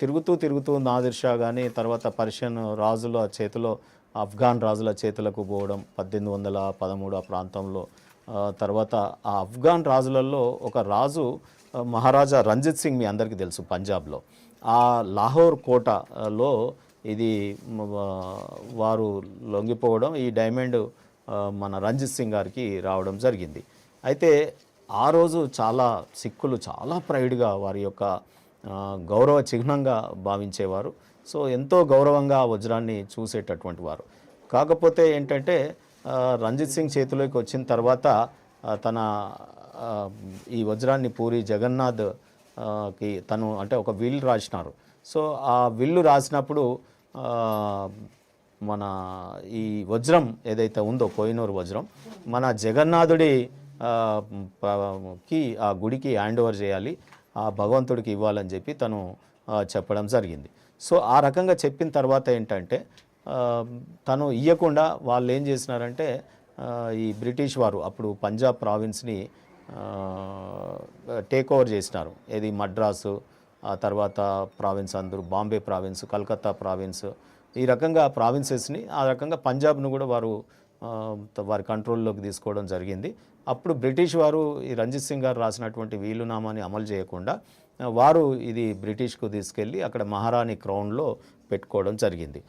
తిరుగుతూ తిరుగుతూ నాదిర్ షా కానీ తర్వాత పర్షియన్ రాజుల చేతిలో ఆఫ్ఘాన్ రాజుల చేతులకు పోవడం పద్దెనిమిది వందల పదమూడు ఆ ప్రాంతంలో. తర్వాత ఆ ఆఫ్ఘాన్ రాజులలో ఒక రాజు మహారాజా రంజిత్ సింగ్ మీ అందరికీ తెలుసు పంజాబ్లో. ఆ లాహోర్ కోటలో ఇది వారు లొంగిపోవడం ఈ డైమండ్ మన రంజిత్ సింగ్ గారికి రావడం జరిగింది. అయితే ఆ రోజు చాలా సిక్కులు చాలా ప్రైడ్గా వారి యొక్క గౌరవ చిహ్నంగా భావించేవారు. సో ఎంతో గౌరవంగా ఆ వజ్రాన్ని చూసేటటువంటి వారు. కాకపోతే ఏంటంటే రంజిత్ సింగ్ చేతిలోకి వచ్చిన తర్వాత తన ఈ వజ్రాన్ని పూరి జగన్నాథ్కి తను అంటే ఒక విల్ రాసినారు. సో ఆ విల్లు రాసినప్పుడు మన ఈ వజ్రం ఏదైతే ఉందో కోయినూరు వజ్రం మన జగన్నాథుడి కి ఆ గుడికి హ్యాండ్ ఓవర్ చేయాలి. ఆ భగవంతుడికి ఇవ్వాలని చెప్పి తను చెప్పడం జరిగింది. సో ఆ రకంగా చెప్పిన తర్వాత ఏంటంటే తను ఇయ్యకుండా వాళ్ళు ఏం చేసినారంటే ఈ బ్రిటిష్ వారు అప్పుడు పంజాబ్ ప్రావిన్స్ని టేక్ ఓవర్ చేసినారు. ఏది మద్రాసు ఆ తర్వాత ప్రావిన్స్ అందరూ బాంబే ప్రావిన్స్ కలకత్తా ప్రావిన్స్ ఈ రకంగా ప్రావిన్సెస్ని ఆ రకంగా పంజాబ్ను కూడా వారు వారి కంట్రోల్లోకి తీసుకోవడం జరిగింది. అప్పుడు బ్రిటిష్ వారు ఈ రంజిత్ సింగ్ గారు రాసినటువంటి వీలునామాని అమలు చేయకుండా వారు ఇది బ్రిటిష్కు తీసుకెళ్ళి అక్కడ మహారాణి క్రౌన్లో పెట్టుకోవడం జరిగింది.